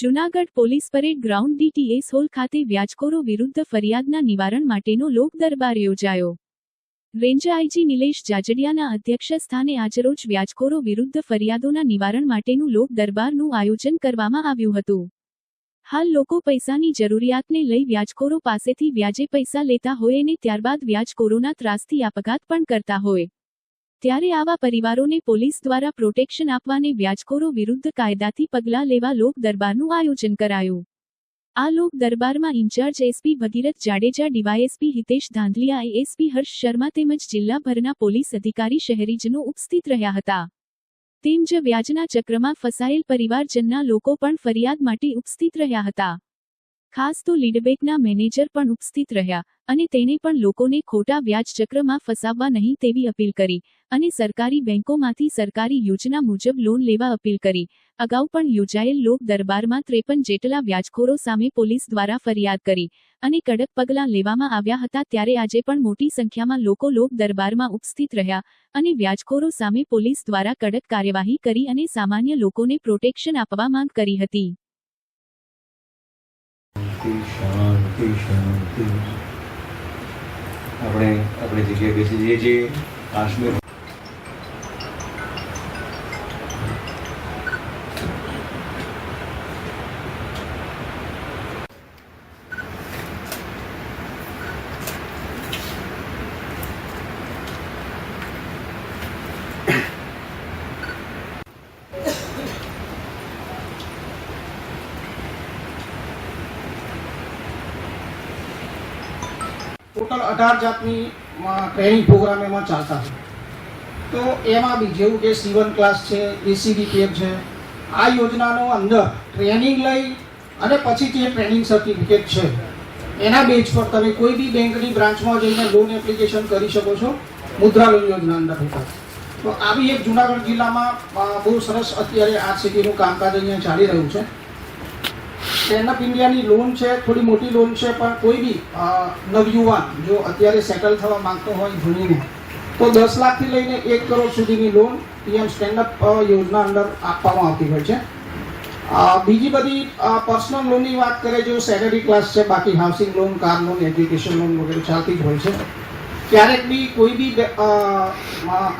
Junagadh police parade ground DTS hall ખાતે વ્યાજખોરો વિરુદ્ધ ફરિયાદના નિવારણ માટેનો લોક દરબાર યોજાયો. રેન્જ આઈજી નિલેશ જાજડિયાના અધ્યક્ષ સ્થાને આજરોજ વ્યાજખોરો વિરુદ્ધ ફરિયાદોના નિવારણ માટેનું લોક દરબારનું આયોજન કરવામાં આવ્યું હતું. હાલ લોકો પૈસાની જરૂરિયાતને લઈ વ્યાજખોરો પાસેથી વ્યાજે પૈસા લેતા હોય અને ત્યારબાદ વ્યાજખોરોના ત્રાસથી આપઘાત પણ કરતા હોય. ત્યારે આવા પરિવારોને પોલીસ દ્વારા પ્રોટેક્શન આપવાને વ્યાજખોરો વિરુદ્ધ કાયદાથી પગલાં લેવા લોક દરબારનું આયોજન કરાયું. આ લોક દરબારમાં incharge SP Bhagirath Jadeja, DYSP Hitesh Dhandhaliya ASP Harsh Sharma તેમજ જિલ્લાભરના પોલીસ અધિકારી શહેરીજનો ઉપસ્થિત રહ્યા હતા. તેમજ વ્યાજના ચક્રમાં ફસાયેલ પરિવારજનના લોકો પણ ફરિયાદ માટે ઉપસ્થિત રહ્યા હતા. ખાસ તો લીડબેકના મેનેજર પણ ઉપસ્થિત રહ્યા અને તેને પણ લોકોને ખોટા વ્યાજચક્રમાં ફસાવવા નહીં તેવી અપીલ કરી અને સરકારી બેંકોમાંથી સરકારી યોજના મુજબ લોન લેવા અપીલ કરી. અગાઉ પણ યોજાયેલ લોક દરબારમાં ત્રેપન જેટલા વ્યાજખોરો સામે પોલીસ દ્વારા ફરિયાદ કરી અને કડક પગલાં લેવામાં આવ્યા હતા ત્યારે આજે પણ મોટી સંખ્યામાં લોકો લોક દરબારમાં ઉપસ્થિત રહ્યા અને વ્યાજખોરો સામે પોલીસ દ્વારા કડક કાર્યવાહી કરી અને સામાન્ય લોકોને પ્રોટેક્શન આપવા માંગ કરી હતી. શાંતિ શાંતિ શાંતિ. આપણે આપણે જગ્યાએ બેસી જઈએ છીએ. કાશ્મીર ટોટલ અઢાર જાતની ટ્રેનિંગ પ્રોગ્રામ એમાં ચાલતા હોય. તો એમાં બી જેવું કે સીવન ક્લાસ છે એસીબી કેમ્પ છે, આ યોજનાનો અંદર ટ્રેનિંગ લઈ અને પછી જે ટ્રેનિંગ સર્ટિફિકેટ છે, એના બેઝ પર તમે કોઈ બી બેંકની બ્રાન્ચમાં જઈને લોન એપ્લિકેશન કરી શકો છો મુદ્રા લોન યોજના અંદર હેઠળ તો આવી એક જુનાગઢ જિલ્લામાં બહુ સરસ અત્યારે આ સિટીનું કામકાજ અહીંયા ચાલી રહ્યું છે. સ્ટેન્ડ અપ ઇન્ડિયાની લોન છે, થોડી મોટી લોન છે, પણ કોઈ બી નવયુવાન જો અત્યારે સેટલ થવા માંગતો હોય ભણીને તો દસ લાખથી લઈને એક કરોડ સુધીની લોન પીએમ સ્ટેન્ડ અપ યોજના અંદર આપવામાં આવતી હોય છે. બીજી બધી પર્સનલ લોનની વાત કરીએ જો સેલરી ક્લાસ છે, બાકી housing loan car loan education loan વગેરે ચાલતી જ હોય છે. ક્યારેક બી કોઈ બી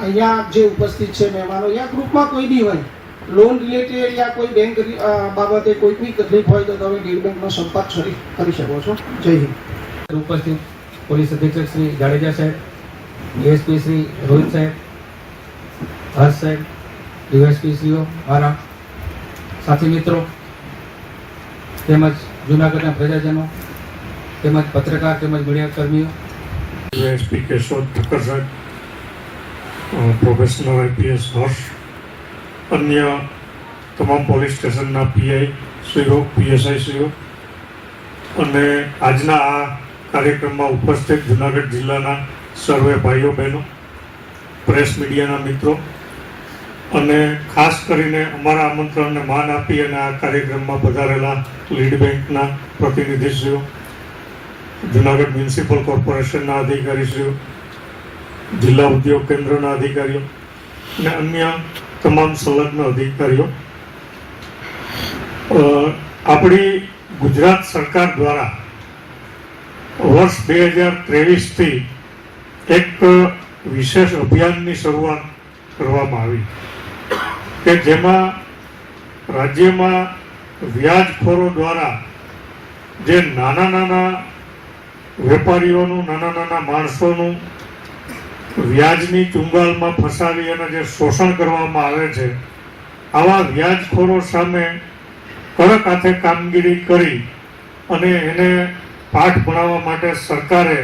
અહીંયા જે ઉપસ્થિત છે, મહેમાનો, યા ગ્રુપમાં કોઈ બી હોય લોન રિલેટેડ યા કોઈ બેંક બાબતે કોઈ બી તકલીફ હોય તો તમે ડીડ બેંકનો સંપર્ક કરી કરી શકો છો. જય હિન્દ. ઉપસ્થિત પોલીસ અધિક્ષક શ્રી જાડેજા સાહેબ ડીએસપી શ્રી રોહિત સાહેબ હર્ષ સાહેબ ડીએસપી શ્રીઓ મારા સાથી મિત્રો તેમજ જૂનાગઢના પ્રજાજનો તેમજ પત્રકાર તેમજ મીડિયા કર્મીઓ. એસપી કેશોદ ઠક્કર સાહેબ પ્રોફેશનલ આઈપીએસ હર્ષ અન્ય તમામ પોલીસ સ્ટેશનના પીઆઈ શ્રીઓ પીએસઆઈ શ્રીઓ અને આજના આ કાર્યક્રમમાં ઉપસ્થિત જુનાગઢ જિલ્લાના સર્વે ભાઈઓ, બહેનો, પ્રેસ મીડિયાના મિત્રો અને ખાસ કરીને અમારા આમંત્રણને માન આપી અને આ કાર્યક્રમમાં પધારેલા લીડ બેંકના પ્રતિનિધિશ્રીઓ જુનાગઢ મ્યુનિસિપલ કોર્પોરેશનના અધિકારીશ્રીઓ જિલ્લા ઉદ્યોગ કેન્દ્રના અધિકારીઓ અને અન્ય તમામ સંલગ્ન અધિકારીઓ. આપણી ગુજરાત સરકાર દ્વારા વર્ષ બે હજાર ત્રેવીસથી એક વિશેષ અભિયાનની શરૂઆત કરવામાં આવી કે જેમાં રાજ્યમાં વ્યાજખોરો દ્વારા જે નાના નાના વેપારીઓનું, નાના નાના માણસોનું વ્યાજની ચુંગાલમાં ફસાવી અને જે શોષણ કરવામાં આવે છે આવા વ્યાજખોરો સામે કડક હાથે કામગીરી કરી અને એને પાઠ ભણાવવા માટે સરકારે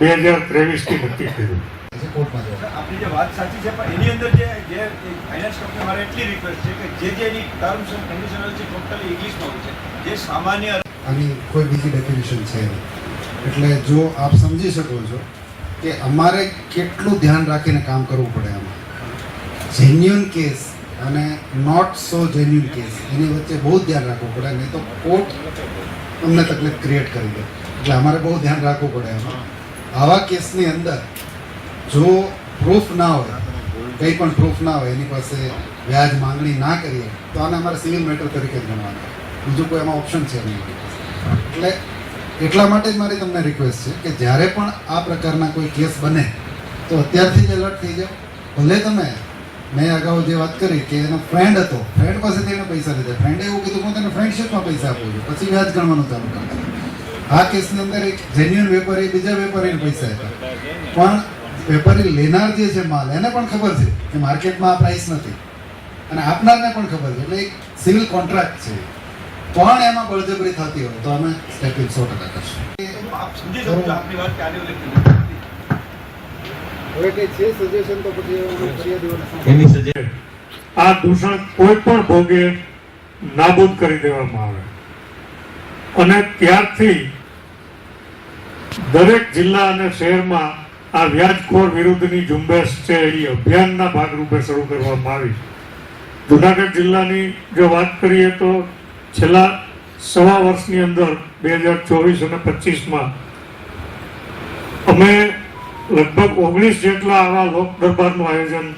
બે હજાર ત્રેવીસથી નક્કી કર્યું. આપણી જે વાત સાચી છે પણ એની અંદર જે જે ફાઇનાન્સ કંપની મારે એટલી રિક્વેસ્ટ છે કે જે જે એની ટર્મ્સ એન્ડ કન્ડિશન છે ટોટલી ઇંગ્લિશમાં હોય છે. જે સામાન્ય આની કોઈ બીજી ડેફિનેશન છે એટલે જો આપ સમજી શકો છો કે અમારે કેટલું ધ્યાન રાખીને કામ કરવું પડે આમાં. જેન્યુન કેસ અને નોટ સો જેન્યુન કેસ એની વચ્ચે બહુ ધ્યાન રાખવું પડે, નહીં તો કોર્ટ અમને તકલીફ ક્રિએટ કરી દે. એટલે અમારે બહુ ધ્યાન રાખવું પડે એમાં આવા કેસની અંદર જો પ્રૂફ ના હોય, કંઈ પણ પ્રૂફ ના હોય, એની પાસે વ્યાજ માંગણી ના કરીએ, તો આને અમારે સિવિલ મેટર તરીકે જ ગણવાના. બીજું કોઈ એમાં ઓપ્શન છે નહીં. એટલે એટલા માટે જ મારી તમને રિક્વેસ્ટ છે કે જ્યારે પણ આ પ્રકારના કોઈ કેસ બને, તો અત્યારથી જ એલર્ટ થઈ જાઓ. ભલે તમે, મેં અગાઉ જે વાત કરી કે એનો ફ્રેન્ડ હતો ફ્રેન્ડ પાસેથી એને પૈસા લીધા. ફ્રેન્ડે એવું કીધું હું તને ફ્રેન્ડશીપમાં પૈસા આપું છું, પછી વ્યાજ ગણવાનું ચાલુ કરતા આ કેસની અંદર એક જેન્યુઅન વેપારી બીજા વેપારીને પૈસા આપ્યા. પણ વેપારી લેનાર જે છે માલ, એને પણ ખબર છે કે માર્કેટમાં આ પ્રાઇસ નથી. અને આપનારને પણ ખબર છે. એટલે એક સિવિલ કોન્ટ્રાક્ટ છે. પણ એમાં બળજબરી થતી હોય તો અમે સ્ટેપ ઇન સો ટકા કરશું. આપ સમજી શકો છો આપની વાત આ દૂષણ કોઈ પણ ભોગે નાબૂદ કરી દેવામાં આવે. અને ત્યારથી દરેક જિલ્લા અને શહેરમાં આ વ્યાજખોર વિરુદ્ધની ઝુંબેશ છે એ અભિયાનના ભાગરૂપે શરૂ કરવામાં આવી. જુનાગઢ જિલ્લાની જો વાત કરીએ તો છેલ્લા સવા વર્ષની અંદર બે હજાર ચોવીસ અને પચીસમાં અમે લગભગ ઓગણીસ જેટલા આવા લોક દરબારનું આયોજન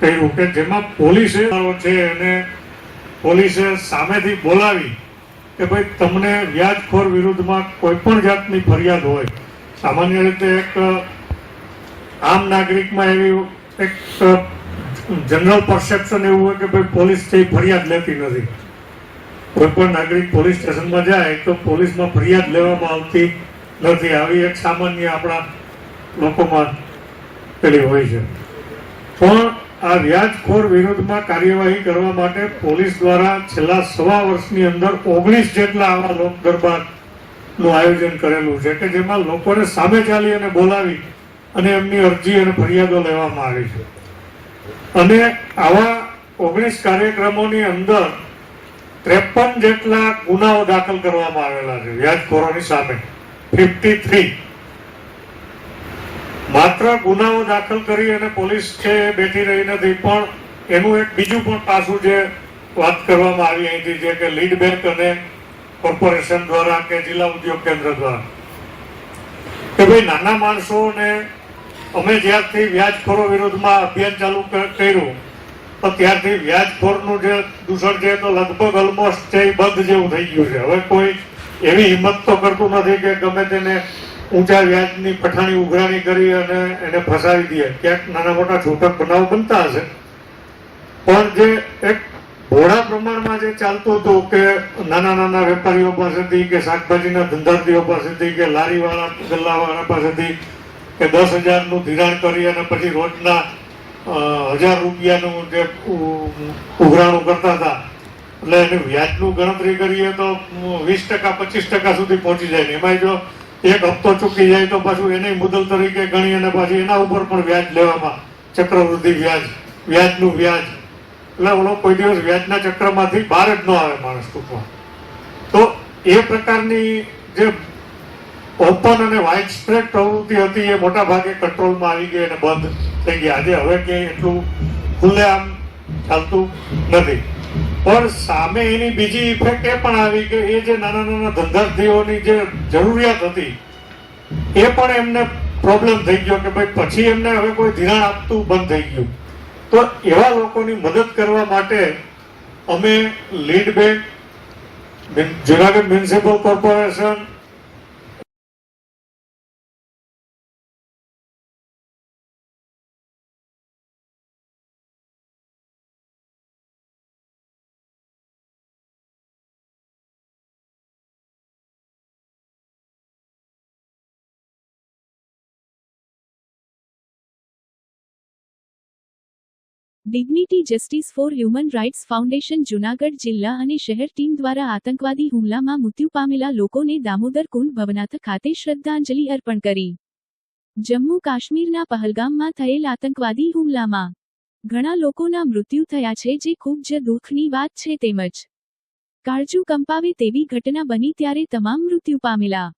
કર્યું કે જેમાં પોલીસે છે અને પોલીસે સામેથી બોલાવી કે ભાઈ તમને વ્યાજખોર વિરુદ્ધમાં કોઈ પણ જાતની ફરિયાદ હોય. સામાન્ય રીતે એક આમ નાગરિકમાં એવી એક જનરલ પરસેપ્શન એવું હોય કે ભાઈ પોલીસ છે ફરિયાદ લેતી નથી. કોઈ પણ નાગરિક પોલીસ સ્ટેશનમાં જાય તો પોલીસમાં ફરિયાદ લેવામાં આવતી નથી. આવી એક સામાન્ય આપણા લોકોમાં પેલી હોય છે. પણ આ વ્યાજખોર વિરુદ્ધમાં કાર્યવાહી કરવા માટે પોલીસ દ્વારા છેલ્લા સવા વર્ષની અંદર ઓગણીસ જેટલા આવા લોક દરબારનું આયોજન કરેલું છે કે જેમાં લોકોને સામે ચાલી અને બોલાવી અને એમની અરજી અને ફરિયાદો લેવામાં આવી છે. અને આવા ઓગણીસ કાર્યક્રમોની અંદર ત્રેપન જેટલા ગુનાઓ દાખલ કરવામાં આવેલા છે, વ્યાજખોરોની સામે. ફિફ્ટી થ્રી માત્ર ગુનાઓ દાખલ કરી અને પોલીસ છે બેઠી રહી નથી, પણ એનું એક બીજું પણ પાસું જે વાત કરવામાં આવી અહીંથી છે કે લીડ બેંક અને કોર્પોરેશન દ્વારા કે જિલ્લા ઉદ્યોગ કેન્દ્ર દ્વારા. કે ભાઈ નાના માણસોને અમે જ્યારથી વ્યાજખોરો વિરુદ્ધમાં અભિયાન ચાલુ કર્યું તો વ્યાજખોરનું જે દૂષણ છે તો લગભગ ઓલમોસ્ટ છે બંધ જેવું થઈ ગયું છે. હવે કોઈ એવી હિંમત તો કરતું નથી કે ગમે તેને ઊંચા વ્યાજની પઠાણી ઉઘરાણી કરી અને એને ફસાવી દે. ક્યાંક નાના મોટા છૂટક બનાવ બનતા હશે. પણ જે એક ભોળા પ્રમાણમાં જે ચાલતું હતું કે નાના નાના વેપારીઓ પાસેથી કે શાકભાજીના ધંધાર્થીઓ પાસેથી કે લારીવાળા, ગલ્લાવાળા પાસેથી કે દસ હજારનું ધિરાણ કરી અને પછી રોજના હજાર રૂપિયાનું જે ઉઘરાણું કરતા હતા. એટલે એની વ્યાજનું ગણતરી કરીએ તો વીસ ટકા, પચીસ ટકા સુધી પહોંચી જાય ને. એમાં જો એક હપ્તો ચૂકી જાય તો પાછું એને મુદલ તરીકે ગણી અને પાછી એના ઉપર પણ વ્યાજ લેવામાં ચક્રવૃદ્ધિ વ્યાજ, વ્યાજનું વ્યાજ. એટલે ઓલો કોઈ દિવસ વ્યાજના ચક્રમાંથી બહાર જ ન આવે માણસ ટૂંકમાં તો એ પ્રકારની જે ઓપન અને વાઇડ સ્પ્રેડ પ્રવૃત્તિ હતી એ મોટા ભાગે કંટ્રોલમાં આવી ગઈ અને બંધ. થઈ ગયા. આજે હવે કે એટલું ખુલ્લેઆમ ચાલતું નથી. પણ સામે એની બીજી ઇફેક્ટ એ પણ આવી કે એ જે નાના નાના ધંધાર્થીઓની જે જરૂરિયાત હતી, એ પણ એમને પ્રોબ્લેમ થઈ ગયો કે ભાઈ પછી એમને હવે કોઈ ધિરાણ આપતું બંધ થઈ ગયું. તો એવા લોકોની મદદ કરવા માટે અમે lead bank Junagadh municipal corporation dignity justice for human rights foundation Junagadh જિલ્લા અને શહેર ટીમ દ્વારા આતંકવાદી હુમલામાં મૃત્યુ પામેલા લોકોને દામોદર કુંડ ભવનાથ ખાતે શ્રદ્ધાંજલિ અર્પણ કરી. જમ્મુ કાશ્મીરના પહલગામમાં થયેલ આતંકવાદી હુમલામાં ઘણા લોકોના મૃત્યુ થયા છે, જે ખૂબ જ દુઃખની વાત છે તેમજ કાળજુ કંપાવે તેવી ઘટના બની ત્યારે તમામ મૃત્યુ પામેલા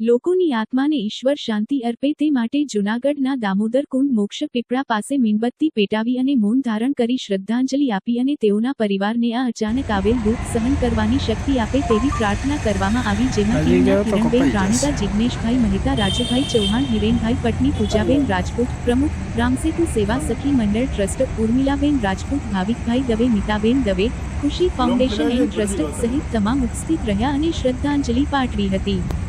લોકોની આત્માને ઈશ્વર શાંતિ અર્પે તે માટે જૂનાગઢના દામોદર કુંડ મોક્ષ પીપળા પાસે મીણબત્તી પેટાવી અને મૌન ધારણ કરી શ્રદ્ધાંજલિ આપી અને તેઓના પરિવારને આ અચાનક આવેલ દુઃખ સહન કરવાની શક્તિ આપે તેવી પ્રાર્થના કરવામાં આવી જેમાં કિરણબેન રાણીદા જિગ્નેશભાઈ મહેતા રાજુભાઈ ચૌહાણ હિરેનભાઈ પટની પૂજાબેન રાજપૂત પ્રમુખ Ramsetu Seva Sakhi Mandal trust Urmilaben Rajput Bhavikbhai Dave Mitaben Dave Khushi foundation and trust સહિત તમામ ઉપસ્થિત રહ્યા અને શ્રદ્ધાંજલિ પાઠવી હતી.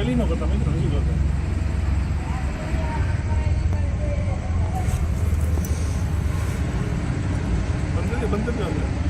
પેલીનો કરતા મિત્રો હજી કરતા બંધ બંધ જ